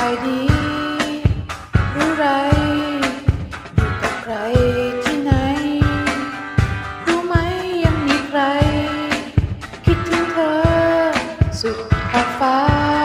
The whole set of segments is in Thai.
ายดีหรือไร อยู่กับใครที่ไหน รู้ไหมยังมีใคร คิดถึงเธอ สุดขอบฟ้า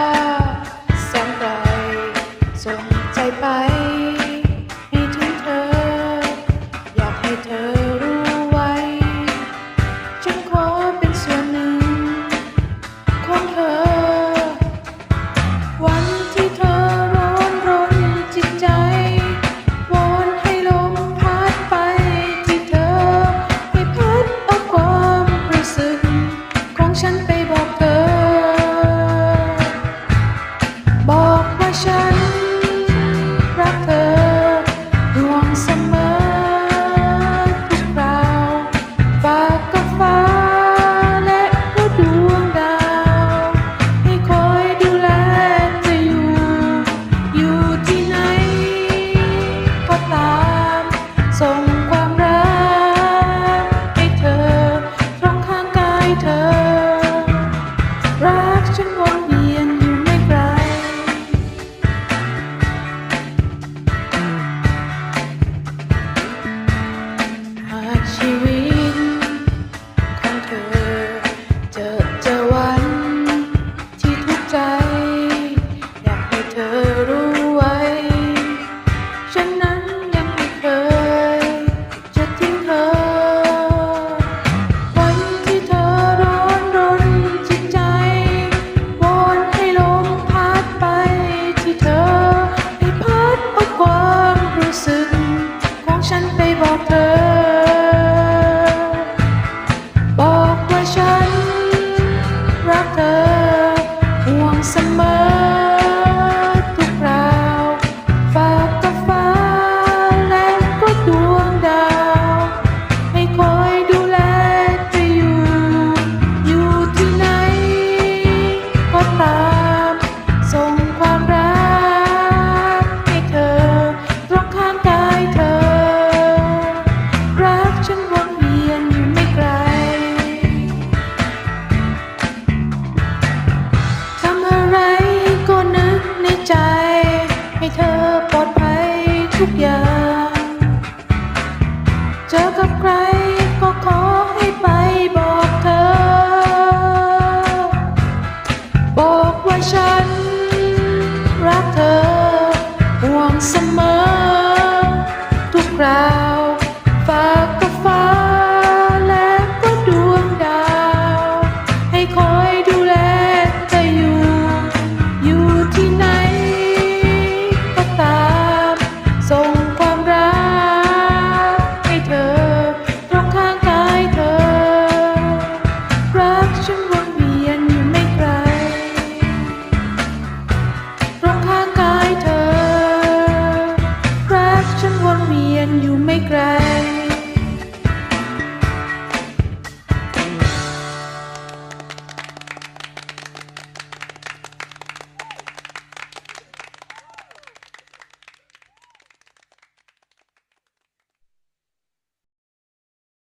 summer. to Some